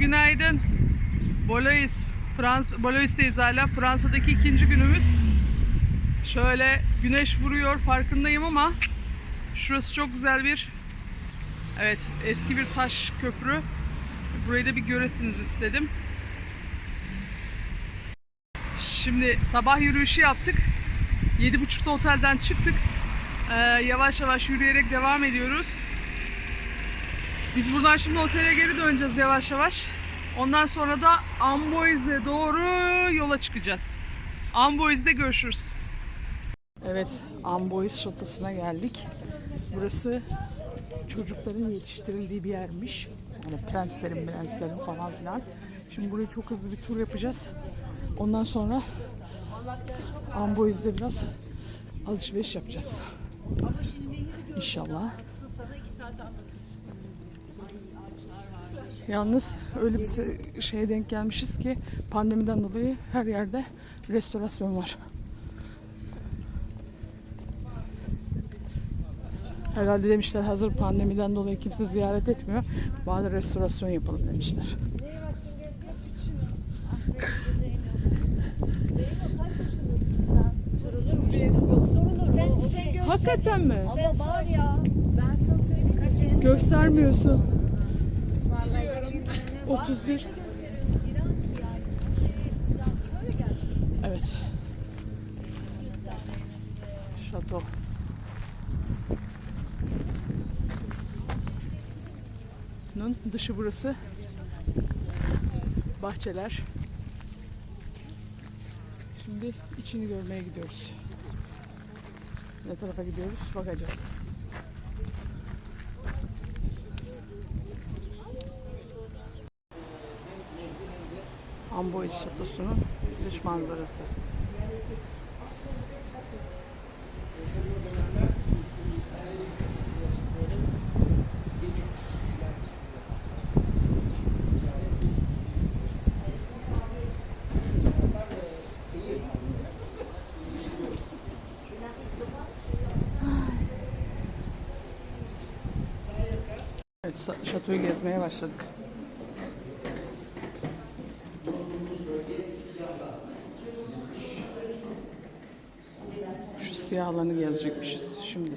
günaydın. Bolois, Frans, Bolois'teyiz hala. Fransa'daki ikinci günümüz. Şöyle güneş vuruyor farkındayım ama şurası çok güzel bir evet eski bir taş köprü. Burayı da bir göresiniz istedim. Şimdi sabah yürüyüşü yaptık. 7.30'da otelden çıktık. Ee, yavaş yavaş yürüyerek devam ediyoruz. Biz buradan şimdi otele geri döneceğiz yavaş yavaş. Ondan sonra da Amboiz'e doğru yola çıkacağız. Amboiz'de görüşürüz. Evet, Amboiz şatosuna geldik. Burası çocukların yetiştirildiği bir yermiş. Yani prenslerin, prenslerin falan filan. Şimdi burayı çok hızlı bir tur yapacağız. Ondan sonra Amboiz'de biraz alışveriş yapacağız. İnşallah. Yalnız öyle bir şeye denk gelmişiz ki pandemiden dolayı her yerde restorasyon var. Herhalde demişler hazır pandemiden dolayı kimse ziyaret etmiyor. Bari restorasyon yapalım demişler. Hakikaten mi? sen var ya. Ben sana söyleyeyim Göstermiyorsun. Ismarlayın. 31. Evet. Şato. Nun dışı burası. Bahçeler. Şimdi içini görmeye gidiyoruz. Ne tarafa gidiyoruz? Bakacağız. Amboiz Şatosu'nun dış manzarası. Evet, şatoyu gezmeye başladık. Siyah alanı gezecekmişiz şimdi.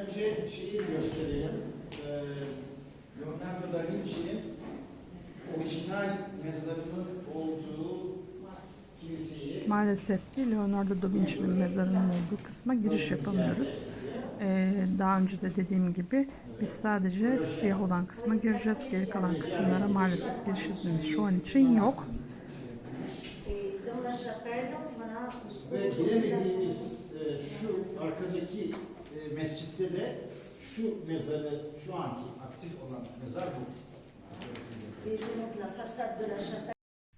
Önce şeyi gösterelim. Ee, Leonardo da Vinci'nin orijinal mezarının olduğu kiliseyi Maalesef ki Leonardo da Vinci'nin mezarının olduğu kısma giriş yapamıyoruz. Ee, daha önce de dediğim gibi biz sadece siyah olan kısma gireceğiz. Geri kalan kısımlara maalesef giriş iznimiz şu an için yok. Se ve şu arkadaki e, mescitte de şu mezarı, şu anki aktif olan mezar bu.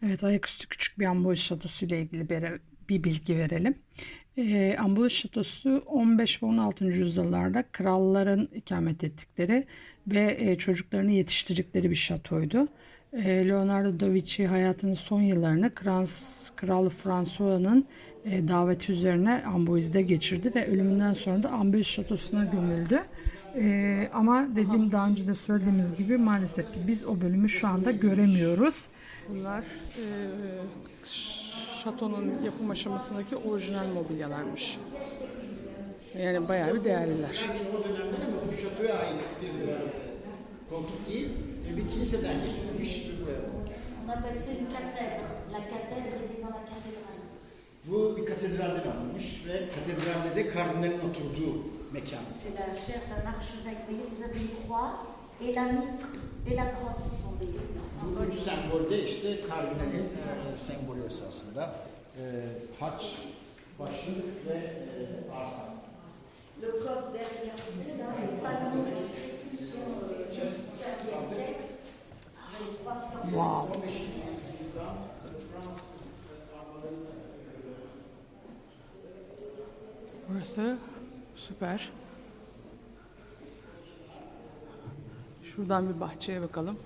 Evet, ayaküstü küçük bir Amboy Şatosu ile ilgili bir, bilgi verelim. Ee, Amboy Şatosu 15 ve 16. yüzyıllarda kralların ikamet ettikleri ve e, çocuklarını yetiştirdikleri bir şatoydu. E, Leonardo da Vinci hayatının son yıllarını Krans, Kral François'ın e, daveti üzerine Amboiz'de geçirdi ve ölümünden sonra da Amboiz Şatosu'na gömüldü. E, ama dediğim daha önce de söylediğimiz gibi maalesef ki biz o bölümü şu anda göremiyoruz. Bunlar e, şatonun yapım aşamasındaki orijinal mobilyalarmış. Yani bayağı bir değerliler. Yani o dönemde de bu şatoya ait bir koltuk değil, bir kiliseden geçirilmiş ve buraya konmuş. La Bu bir katedralden alınmış ve katedralde de kardinalin oturduğu mekan. C'est la chair d'un archevêque. Vous voyez, vous avez une croix et la mitre et la crosse sont des, des Bu symboles. üç sembolde işte kardinalin e, sembolü esasında. E, haç, başlık ve e, asa. Le coffre derrière vous, là, les panneaux sont euh, avez trois flancs. Wow. 15. yüzyıldan Fransız e, almaların Burası süper. Şuradan bir bahçeye bakalım.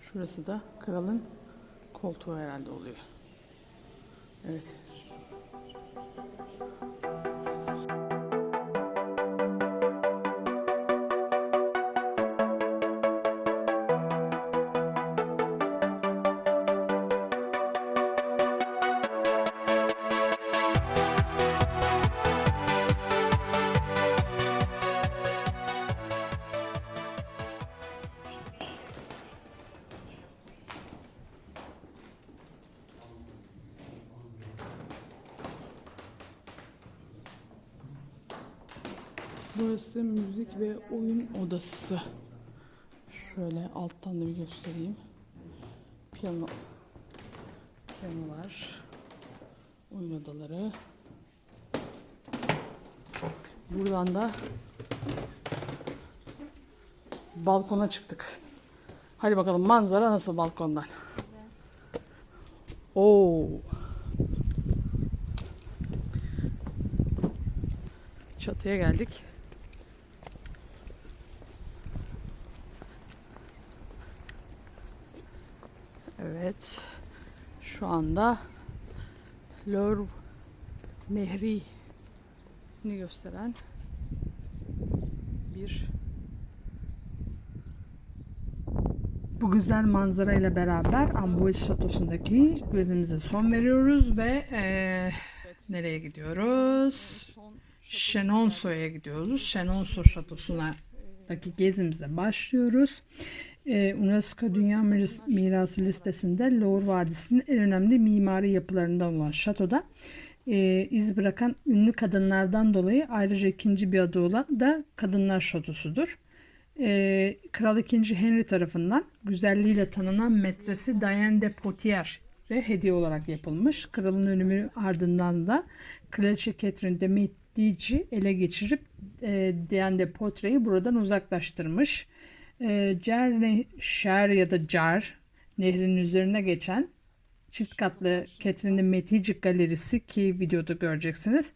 Şurası da kralın koltuğu herhalde oluyor. Evet. Burası müzik ve oyun odası. Şöyle alttan da bir göstereyim. Piyano. Piyanolar. Oyun odaları. Buradan da balkona çıktık. Hadi bakalım manzara nasıl balkondan. Oo. Çatıya geldik. Evet. Şu anda Lor Nehri ni gösteren bir Bu güzel manzara ile beraber Amboise Şatosu'ndaki gezimize son veriyoruz ve eee, nereye gidiyoruz? Şenonso'ya gidiyoruz. Şenonso Şatosu'ndaki gezimize başlıyoruz. Ee, UNESCO Dünya Miras- Mirası listesinde Lour Vadisi'nin en önemli mimari yapılarından olan şatoda e, iz bırakan ünlü kadınlardan dolayı ayrıca ikinci bir adı olan da Kadınlar Şatosu'dur. Ee, Kral II. Henry tarafından güzelliğiyle tanınan metresi Diane de Poitiers hediye olarak yapılmış. Kralın ölümü ardından da Kraliçe Catherine de Medici ele geçirip e, Diane de Poitiers'i buradan uzaklaştırmış. E, Cer Şer ya da Car nehrinin üzerine geçen çift katlı Catherine de Medici galerisi ki videoda göreceksiniz.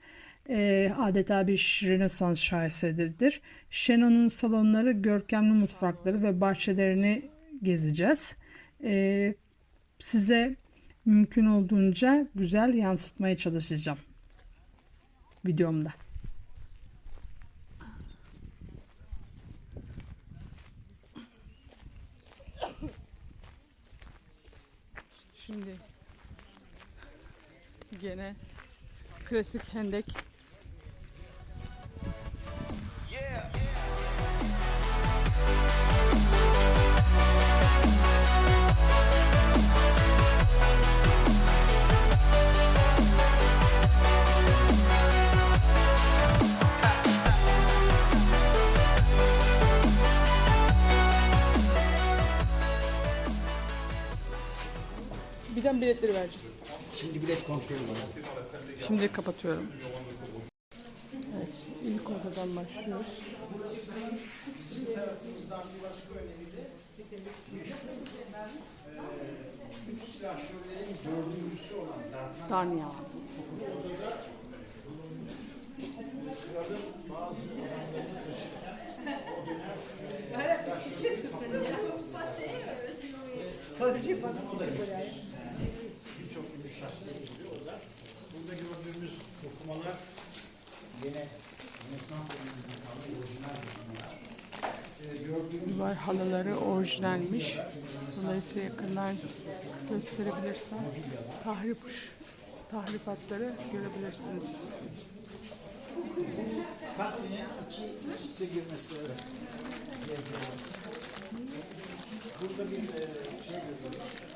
E, adeta bir Rönesans şaheseridir. Şenon'un salonları, görkemli mutfakları ve bahçelerini gezeceğiz. E, size mümkün olduğunca güzel yansıtmaya çalışacağım videomda. Şimdi gene klasik hendek. Birden biletleri vereceğim. Şimdi bilet kontrolü var. Şimdi kapatıyorum. Evet, ilk odadan başlıyoruz. Bizim tarafımızdan bir başka önemi de meşhur eee üç silahşörlerin dördüncüsü olan Dartman Tanya. kralın bazı o dönem silahşörlerin kaptanı da gitmiş. Birçok şahsiyet gidiyor o da. Burada gördüğümüz dokumalar yine Rönesans kalan orijinal dokumalar. Gördüğümüz Duvar halıları orijinalmiş. Dolayısıyla yakından gösterebilirsem tahrip tahrifatları görebilirsiniz. Katrine iki üste girmesi evet. Burada bir e, şey görüyoruz.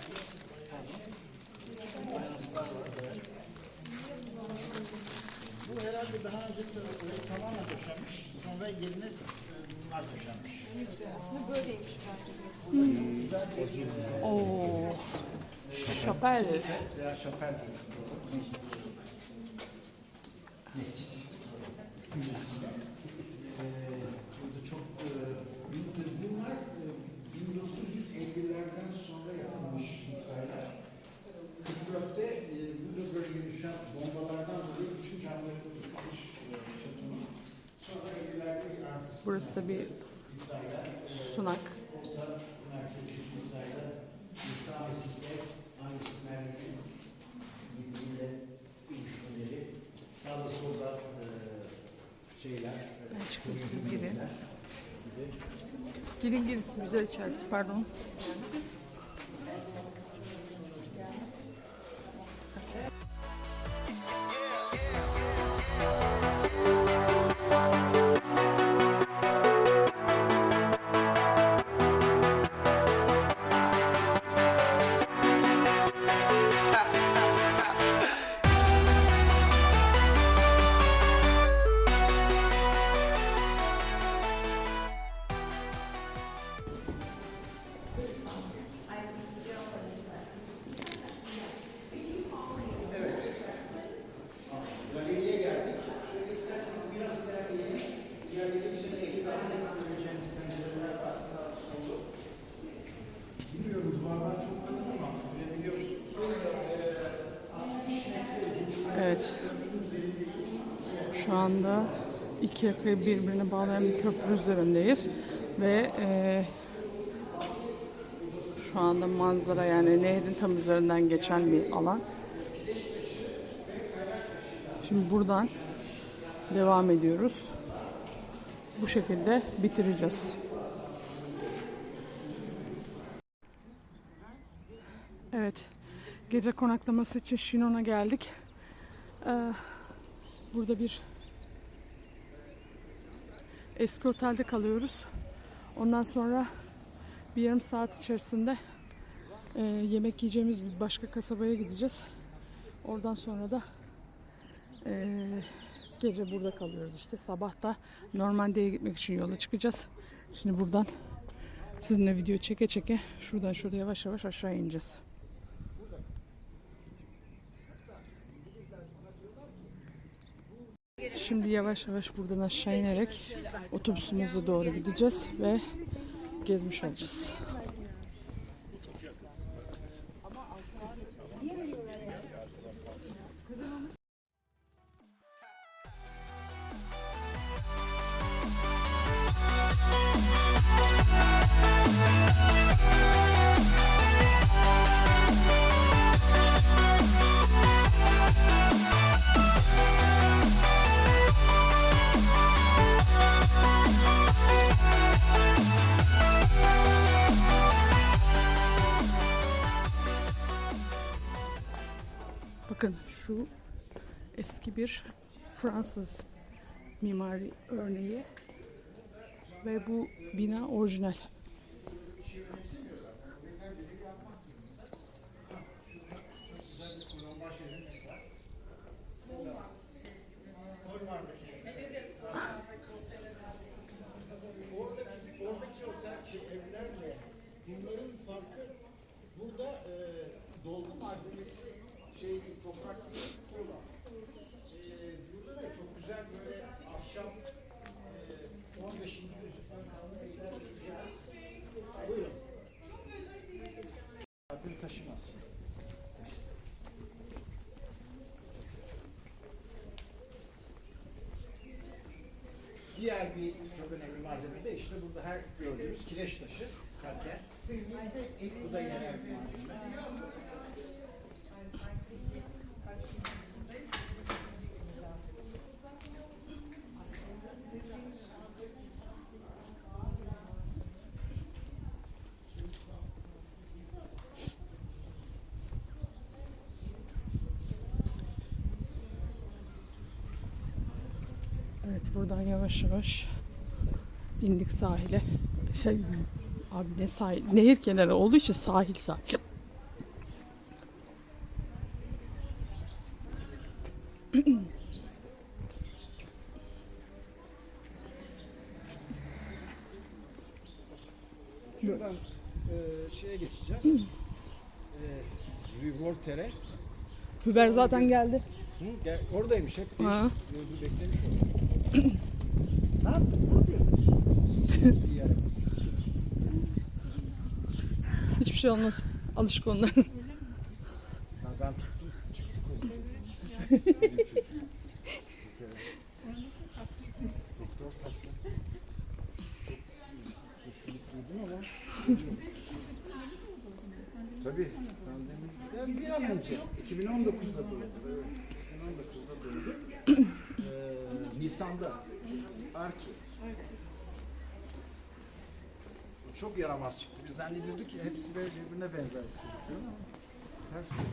Bu herhalde daha önce burayı tamamen döşenmiş. Sonra yerine e, bunlar döşenmiş. Oo. Şapel. Şapel diyoruz. Mescit. Müzesinde. Ee, burada çok e, bin- bunlar e, 1950'lerden sonra yapılmış hikayeler. 44'te e, bu bölgeye düşen bombalardan dolayı bütün camları yıkılmış e, şatonun. Sonra 50'lerde bir artist Burası da bir sunak. Ben çıkayım, siz girin. Girin girin. Güzel içerisi pardon. Anda iki yakayı birbirine bağlayan bir köprü üzerindeyiz. Ve eee, şu anda manzara yani nehrin tam üzerinden geçen bir alan. Şimdi buradan devam ediyoruz. Bu şekilde bitireceğiz. Evet. Gece konaklaması için Şinon'a geldik. Ee, burada bir eski otelde kalıyoruz. Ondan sonra bir yarım saat içerisinde e, yemek yiyeceğimiz bir başka kasabaya gideceğiz. Oradan sonra da e, gece burada kalıyoruz işte. Sabah da Normandiya gitmek için yola çıkacağız. Şimdi buradan sizinle video çeke çeke şuradan şuraya yavaş yavaş aşağı ineceğiz. Şimdi yavaş yavaş buradan aşağı inerek otobüsümüze doğru gideceğiz ve gezmiş olacağız. Bakın şu eski bir Fransız mimari örneği ve bu bina orijinal. Şey, bunların farkı burada e, dolgu malzemesi şey değil, toprak değil, tuğla. E, burada da çok güzel böyle ahşap e, 15. yüzyıldan kalma. Buyurun. Adını taşımaz. Diğer bir çok önemli malzeme de işte burada her gördüğümüz kireç taşı, kalker. Bu da yerel bir malzeme. Evet buradan yavaş yavaş indik sahile. Şey abi ne sahil? Nehir kenarı olduğu için sahil sahil. Şuradan e, şeye geçeceğiz. e, Rue Voltaire. Hüber zaten geldi. Hı, gel, oradaymış hep. Ha. Gördü beklemiş orada. ne yaptın? Ne yapıyorsun? Diğer kız. Hiçbir şey olmaz. Alışık onlar. Ben tuttum. Çıktık o çocuk. Benim çocuk. Doktor taktı. Çok düşünüp duydum ama. Tabii. Pandemi bir an önce. 2019'da doğdu. Evet. 2019'da doğdu. Ee, Nisan'da. Çok yaramaz çıktı. Biz zannediyorduk ki hepsi birbirine benzer çocuklar ama her şey.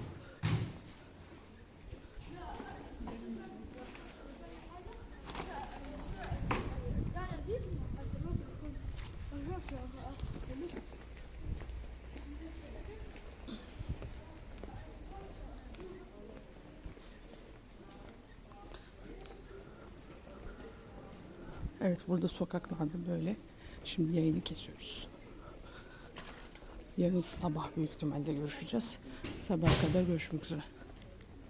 Evet burada sokaklarda böyle. Şimdi yayını kesiyoruz. Yarın sabah büyük ihtimalle görüşeceğiz. Sabah kadar görüşmek üzere.